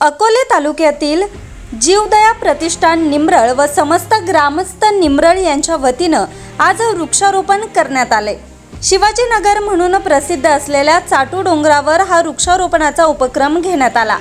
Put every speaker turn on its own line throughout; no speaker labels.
अकोले तालुक्यातील जीवदया प्रतिष्ठान निमरळ व समस्त ग्रामस्थ निमरळ यांच्या वतीनं आज वृक्षारोपण करण्यात आले शिवाजीनगर म्हणून प्रसिद्ध असलेल्या चाटू डोंगरावर हा वृक्षारोपणाचा उपक्रम घेण्यात आला.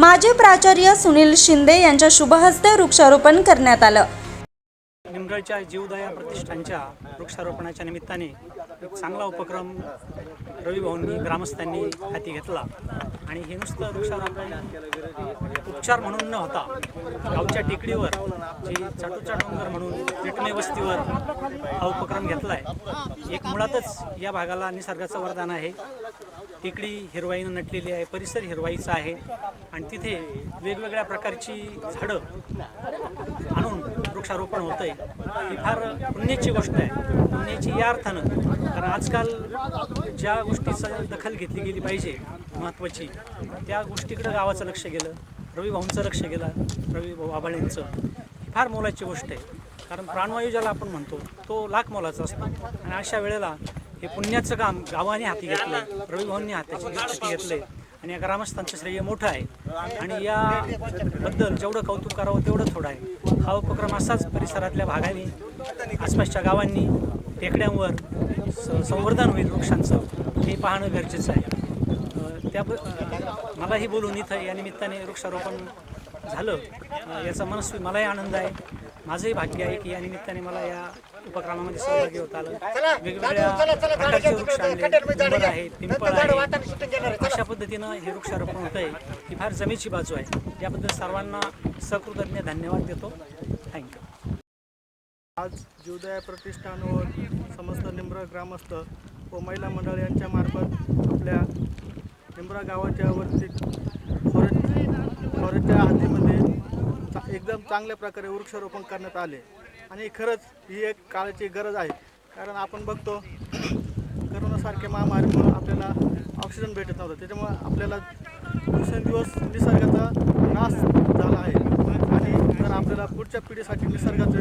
माजी प्राचार्य सुनील शिंदे यांच्या शुभहस्ते वृक्षारोपण करण्यात आलं.
निमगडच्या जीवदया प्रतिष्ठानच्या वृक्षारोपणाच्या निमित्ताने एक चांगला उपक्रम रवी भाऊंनी ग्रामस्थांनी हाती घेतला. आणि हे नुसतं वृक्षारोपण उपचार म्हणून न होता गावच्या टेकडीवर जी चाटूचा डोंगर म्हणून रिटमे वस्तीवर हा उपक्रम घेतला आहे एक मुळातच या भागाला निसर्गाचं वरदान आहे. टेकडी हिरवाईनं नटलेली आहे परिसर हिरवाईचा आहे. आणि तिथे वेगवेगळ्या प्रकारची झाडं आणून वृक्षारोपण होतं आहे ही फार पुण्याची गोष्ट आहे. पुण्याची या अर्थानं कारण आजकाल ज्या गोष्टीचं दखल घेतली गेली पाहिजे महत्त्वाची त्या गोष्टीकडं गावाचं लक्ष गेलं. रवी भाऊंचं लक्ष गेलं रवी भाऊ आभाळेंचं फार मोलाची गोष्ट आहे. कारण प्राणवायू ज्याला आपण म्हणतो तो लाख मोलाचा असतो. आणि अशा वेळेला हे पुण्याचं काम गावाने हाती घेतलं रवी भाऊंनी हाताची हाती घेतले आणि या ग्रामस्थांचं श्रेय मोठं आहे. आणि याबद्दल जेवढं कौतुक करावं तेवढं थोडं आहे. हा उपक्रम असाच परिसरातल्या भागांनी आसपासच्या गावांनी टेकड्यांवर स- संवर्धन होईल वृक्षांचं हे पाहणं गरजेचं आहे. त्या मलाही बोलून इथं या निमित्ताने वृक्षारोपण झालं. याचा मनस्वी मलाही आनंद आहे. माझंही भाग्य आहे की या निमित्ताने मला या उपक्रमामध्ये सहभागी होता आलं. वेगवेगळ्या प्रकारचे वृक्ष आणले आहे पिंपळ आहे. अशा पद्धतीनं हे वृक्षारोपण होत आहे ही फार जमेची बाजू आहे. याबद्दल सर्वांना सकृतज्ञ धन्यवाद देतो. थँक्यू
आज जीवदया प्रतिष्ठान व समस्त निंब्रा ग्रामस्थ व महिला मंडळ यांच्या मार्फत आपल्या निंब्रा गावाच्या वरती फॉरेस्ट फॉरेस्टच्या हद्दीमध्ये चा- एकदम चांगल्या प्रकारे वृक्षारोपण करण्यात आले. आणि खरंच ही एक काळाची गरज आहे. कारण आपण बघतो करोनासारख्या महामारीमुळं आपल्याला ऑक्सिजन भेटत नव्हतं. त्याच्यामुळं आपल्याला दिवसेंदिवस निसर्गाचा नाश झाला आहे. आणि जर आपल्याला पुढच्या पिढीसाठी निसर्गाचे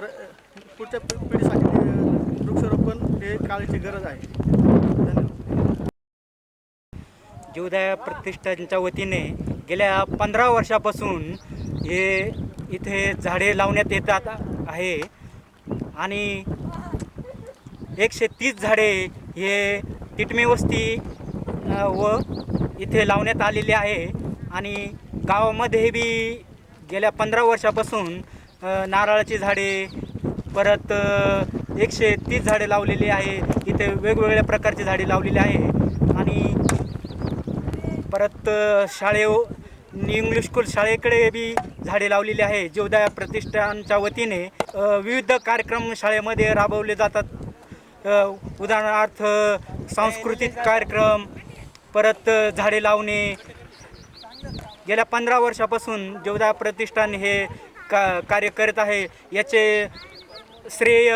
र- पुढच्या पिढीसाठी वृक्षारोपण हे काळाची गरज आहे. धन्यवाद.
जीवदया प्रतिष्ठानच्या वतीने गेल्या पंधरा वर्षापासून हे इथे झाडे लावण्यात येतात आहे. आणि एकशे तीस झाडे हे टिटमी वस्ती व इथे लावण्यात आलेले आहे. आणि गावामध्ये बी गेल्या पंधरा वर्षापासून नारळाची झाडे परत एकशे तीस झाडे लावलेली आहे. इथे वेगवेगळ्या प्रकारची झाडे लावलेली आहे. आणि परत शाळे इंग्लिश स्कूल शाळेकडे बी झाडे लावलेली आहे. जीवदया प्रतिष्ठानच्या वतीने विविध कार्यक्रम शाळेमध्ये राबवले जातात. उदाहरणार्थ सांस्कृतिक कार्यक्रम परत झाडे लावणे. गेल्या पंधरा वर्षापासून जीवदया प्रतिष्ठान हे का कार्य करत आहे. याचे श्रेय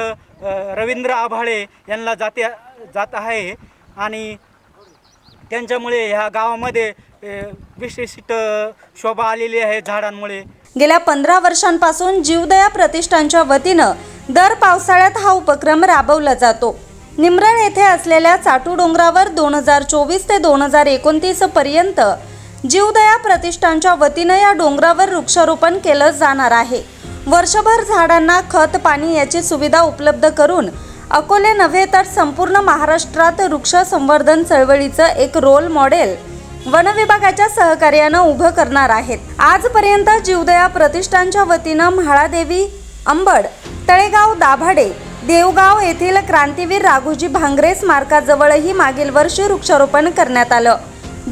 रवींद्र आभाळे यांना जाते जात आहे. आणि त्यांच्यामुळे ह्या गावामध्ये विशिष्ट शोभा आलेली आहे झाडांमुळे.
गेल्या पंधरा वर्षांपासून जीवदया प्रतिष्ठानच्या वतीनं दर पावसाळ्यात हा उपक्रम राबवला जातो. निमरळ येथे असलेल्या चाटू डोंगरावर दोन हजार चोवीस ते दोन हजार एकोणतीस पर्यंत जीवदया प्रतिष्ठानच्या वतीनं या डोंगरावर वृक्षारोपण केलं जाणार आहे. वर्षभर झाडांना खत पाणी याची सुविधा उपलब्ध करून अकोले नव्हे तर संपूर्ण महाराष्ट्रात वृक्ष संवर्धन चळवळीचं एक रोल मॉडेल वन विभागाच्या सहकार्यानं उभं करणार आहेत. आजपर्यंत जीवदया प्रतिष्ठानच्या वतीनं म्हाळादेवी अंबड तळेगाव दाभाडे देवगाव येथील क्रांतीवीर राघोजी भांगरे स्मारकाजवळही मागील वर्षी वृक्षारोपण करण्यात आलं.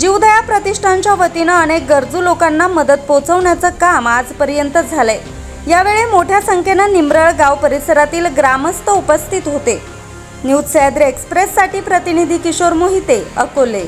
जीवदया प्रतिष्ठानच्या वतीनं अनेक गरजू लोकांना मदत पोहोचवण्याचं काम आजपर्यंत झालंय. यावेळी मोठ्या संख्येनं निमरळ गाव परिसरातील ग्रामस्थ उपस्थित होते. न्यूज सह्याद्री एक्सप्रेससाठी प्रतिनिधी किशोर मोहिते अकोले.